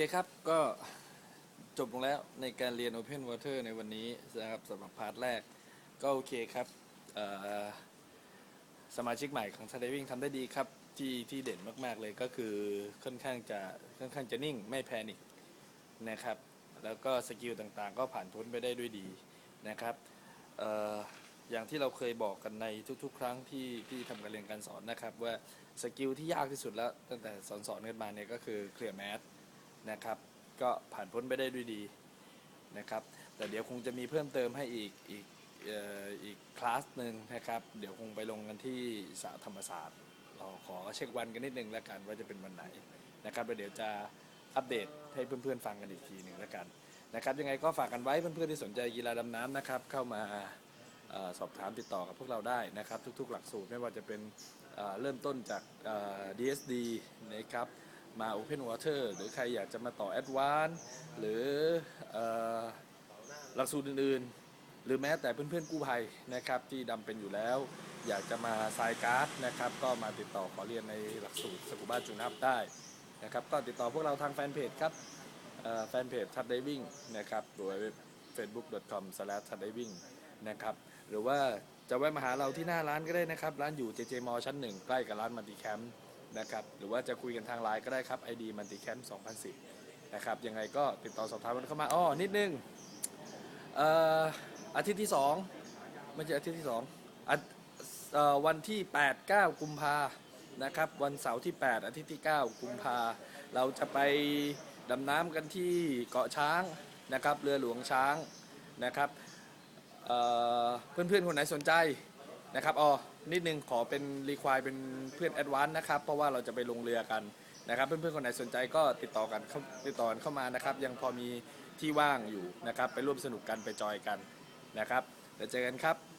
เคครับก็จบลงแล้วในการเรียน Open Water ในวันนี้นะครับสำหรับพาร์ทแรก ก็โอเคครับสมาชิกใหม่ของ s า d i v i n g ทำได้ดีครับที่ที่เด่นมาก ๆ เลยก็คือค่อนข้างจะค่อนข้างจะนิ่งไม่แพนิคนะครับ แล้วก็สกิลต่างๆ ก็ผ่านพ้นไปได้ด้วยดีนะครับออย่างที่เราเคยบอกกันในทุก ๆ ครั้งที่ที่ทำการเรียนการสอนนะครับ ว่าสกิลที่ยากที่สุดแล้วตั้งแต่สอนสอนกันมาเนี่ยก็คือเคลียร์แมส นะครับ ก็ผ่านพ้นไปได้ด้วยดีนะครับ แต่เดี๋ยวคงจะมีเพิ่มเติมให้อีกอีกอีกคลาสหนึ่งนะครับ เดี๋ยวคงไปลงกันที่สาธรรมศาสตร์ เราขอเช็ควันกันนิดนึงแล้วกันว่าจะเป็นวันไหนนะครับแล้วเดี๋ยวจะอัปเดตให้เพื่อนๆฟังกันอีกทีหนึ่งแล้วกันนะครับ ยังไงก็ฝากกันไว้เพื่อนๆที่สนใจกีฬาดำน้ำนะครับ เข้ามาอสอบถามติดต่อกับพวกเราได้นะครับ ทุกๆ หลักสูตรไม่ว่าจะเป็นเริ่มต้นจาก DSD นะครับ มา Open Water หรือใครอยากจะมาต่อ Advance หรือหลักสูตรอื่นๆ หรือแม้แต่เพื่อนๆกู้ภัยนะครับที่ดำเป็นอยู่แล้ว อยากจะมาทรายการ์ดนะครับก็มาติดต่อขอเรียนในหลักสูตรสกูบ้าจูนับได้นะครับก็ติดต่อพวกเราทางแฟนเพจครับแฟนเพจทัดไดวิ่งนะครับโดย facebook.com/tadiving นะครับหรือว่าจะแวะมาหาเราที่หน้าร้านก็ได้นะครับ ร้านอยู่ JJ m ชั้นหนึ่งใกล้กับร้านมัลติแคมป์ นะครับหรือว่าจะคุยกันทางไลน์ก็ได้ครับ ID มัลติแคมป์2010 นะครับยังไงก็ติดต่อสอบถามกันเข้ามาอ้อนิดนึงเอ่ออาทิตย์ที่สองไม่ใช่อาทิตย์ที่สองวันที่ 8 9 กุมภานะครับวันเสาร์ที่ 8 อาทิตย์ที่ 9 กุมภาเราจะไปดำน้ำกันที่เกาะช้างนะครับเรือหลวงช้างนะครับเเพื่อนๆคนไหนสนใจ นะครับอ๋อนิดนึงขอเป็นรีควายเป็นเพื่อนแอดวานซ์นะครับ เพราะว่าเราจะไปลงเรือกันนะครับ เพื่อนๆคนไหนสนใจก็ติดต่อกันเข้าติดต่อเข้ามานะครับ ยังพอมีที่ว่างอยู่นะครับ ไปร่วมสนุกกันไปจอยกันนะครับเดี๋ยวเจอกันครับ